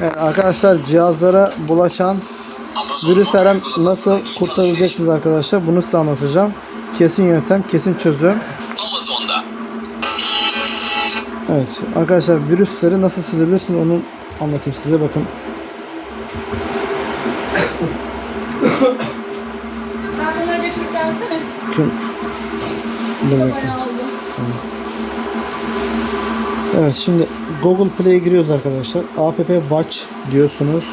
Evet, arkadaşlar cihazlara bulaşan virüslerden nasıl kurtaracaksınız arkadaşlar bunu size anlatacağım. Kesin yöntem, kesin çözüm. Amazon'da. Evet arkadaşlar virüsleri nasıl silebilirsiniz onu anlatayım size bakın. Sen bunları götürüp gelsene. Kim? Dur bakayım. Evet şimdi Google Play'e giriyoruz arkadaşlar. App Watch diyorsunuz.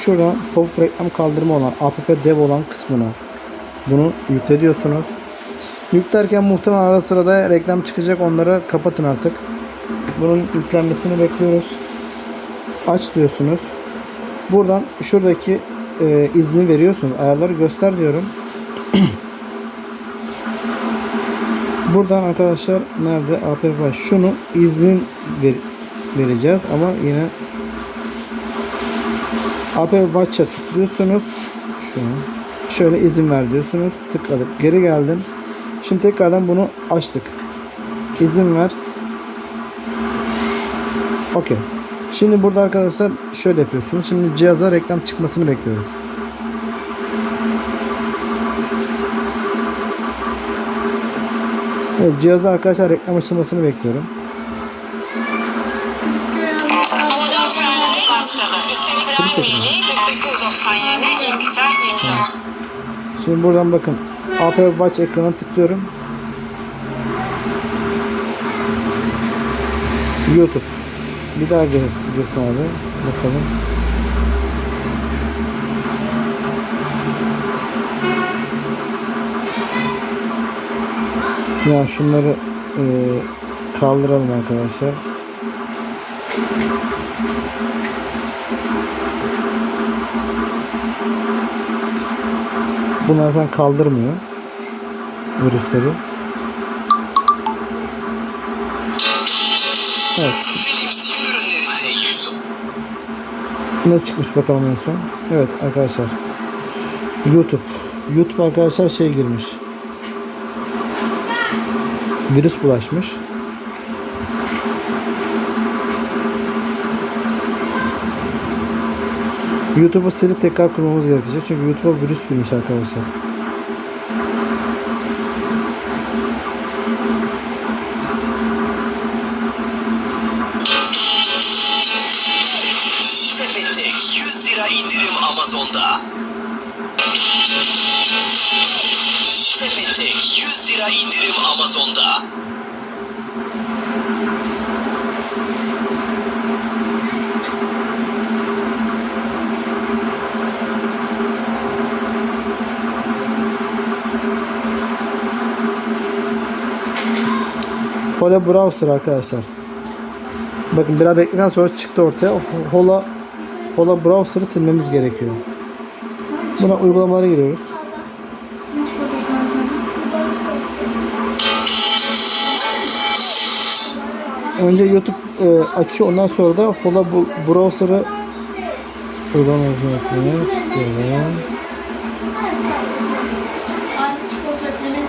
Şuradan pop reklam kaldırma olan app dev olan kısmına bunu yükle diyorsunuz. Yüklerken muhtemelen ara sırada reklam çıkacak. Onları kapatın artık. Bunun yüklenmesini bekliyoruz. Aç diyorsunuz. Buradan şuradaki e, izni veriyorsunuz. Ayarları göster diyorum. Buradan arkadaşlar nerede APP var? Şunu iznin ver, vereceğiz ama yine APP Watch'a tıklıyorsunuz. Şunu. Şöyle izin ver diyorsunuz. Tıkladık. Geri geldim. Şimdi tekrardan bunu açtık. İzin ver. Okey. Şimdi burada arkadaşlar şöyle yapıyorsunuz. Şimdi cihaza reklam çıkmasını bekliyoruz. Evet, cihaza arkadaşlar reklam açılmasını bekliyorum. Bisküvi aldım. Amazon Prime'de başladı. Üstelik Prime üyeliği 49.90 yerine ilk çay ilk lira. Şimdi buradan bakın. AP Watch ekranına tıklıyorum. YouTube. Bir daha girsin abi. Bakalım. Ya şunları e, kaldıralım arkadaşlar. Bunlar zaten kaldırmıyor virüsleri. Evet. Philips yün ürünlerinde 100 Ne çıkmış bakalım en son. Evet arkadaşlar. YouTube. YouTube arkadaşlar şey girmiş. Virüs bulaşmış. YouTube'u silip tekrar kurmamız gerekecek. Çünkü YouTube'a virüs girmiş arkadaşlar. Sepet'te 100 lira indirim Amazon'da. Sepet'te 100 lira indirim Amazon'da. Hola Browser arkadaşlar. Bakın biraz bekledikten sonra çıktı ortaya. Hola Hola Browser'ı silmemiz gerekiyor. Buna uygulamalara giriyoruz. Önce YouTube e, açıyor ondan sonra da Hola bu Browser'ı uygulamasını yapıyor. Tıklıyorum. Artık çikolata yemek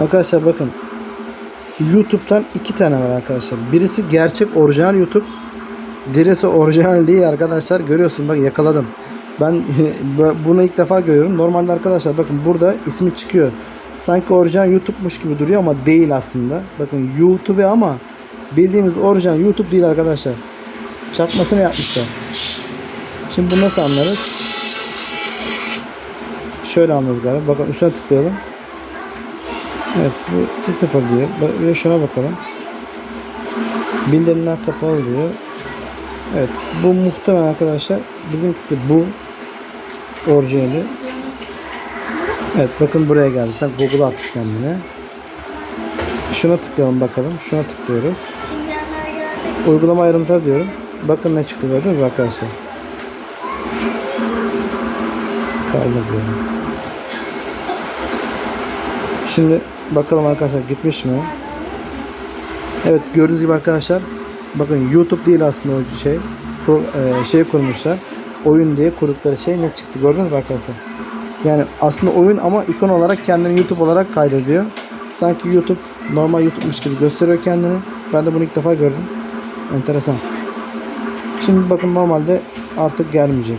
Arkadaşlar bakın. YouTube'dan iki tane var arkadaşlar. Birisi gerçek orijinal YouTube. Diğerisi orijinal değil arkadaşlar. Görüyorsun bak yakaladım. Ben bunu ilk defa görüyorum. Normalde arkadaşlar bakın burada ismi çıkıyor. Sanki orijinal YouTube'muş gibi duruyor ama değil aslında. Bakın YouTube ama bildiğimiz orijinal YouTube değil arkadaşlar. Çakmasını yapmışlar. Şimdi bunu nasıl anlarız? Şöyle anlıyoruz galiba. Bakın üstüne tıklayalım. Evet bu 2-0 diyor. Ve şuna bakalım. Bildirimler kapalı diyor. Evet bu muhtemelen arkadaşlar bizimkisi bu orijinali. Evet bakın buraya geldi. Sen Google'a attık kendine. Şuna tıklayalım bakalım. Şuna tıklıyoruz. Uygulama ayrıntılar diyorum. Bakın ne çıktı gördünüz mü arkadaşlar? Kaldır diyorum. Şimdi bakalım arkadaşlar gitmiş mi? Evet gördüğünüz gibi arkadaşlar bakın YouTube değil aslında o şey pro, e, şey kurmuşlar oyun diye kurdukları şey ne çıktı gördünüz mü arkadaşlar? Yani aslında oyun ama ikon olarak kendini YouTube olarak kaydediyor. Sanki YouTube normal YouTube'muş gibi gösteriyor kendini. Ben de bunu ilk defa gördüm. Enteresan. Şimdi bakın normalde artık gelmeyecek.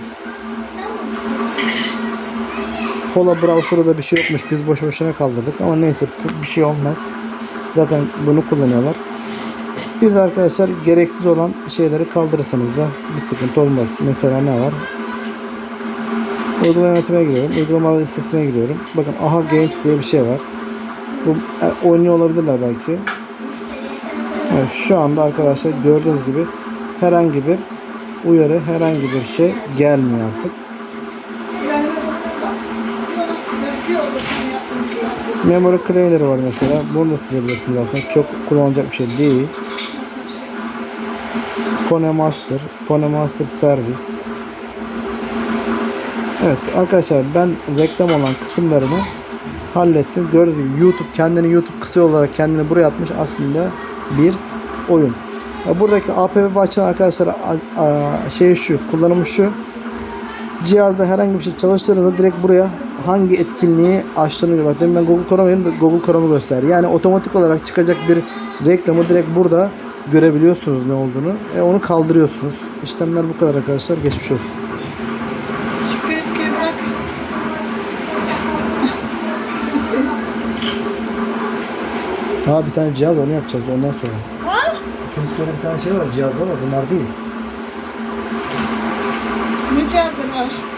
Hola browser'da da bir şey yokmuş. Biz boş boşuna kaldırdık ama neyse bir şey olmaz. Zaten bunu kullanıyorlar. Bir de arkadaşlar gereksiz olan şeyleri kaldırırsanız da bir sıkıntı olmaz. Mesela ne var? Uygulama yönetimine giriyorum. Uygulama listesine giriyorum. Bakın AHA Games diye bir şey var. Bu e, oynuyor olabilirler belki. Evet, şu anda arkadaşlar gördüğünüz gibi herhangi bir uyarı, herhangi bir şey gelmiyor artık. Memory Cleaner var mesela. Bunu da silebilirsiniz aslında. Çok kullanılacak bir şey değil. Pone Master, Pone Master Service. Evet arkadaşlar ben reklam olan kısımlarını hallettim. Gördüğünüz gibi YouTube kendini YouTube kısa olarak kendini buraya atmış aslında bir oyun. Buradaki APP açan arkadaşlar şey şu kullanımı şu. Cihazda herhangi bir şey çalıştığınızda direkt buraya hangi etkinliği açtığını görüyor. Bak demin ben Google Chrome'u yedim, Google Chrome'u göster. Yani otomatik olarak çıkacak bir reklamı direkt burada görebiliyorsunuz ne olduğunu. E onu kaldırıyorsunuz. İşlemler bu kadar arkadaşlar. Geçmiş olsun. Şu bırak. Ha bir tane cihaz onu yapacağız ondan sonra. Ha? Böyle bir tane şey var cihazlar var bunlar değil. Cihazları var?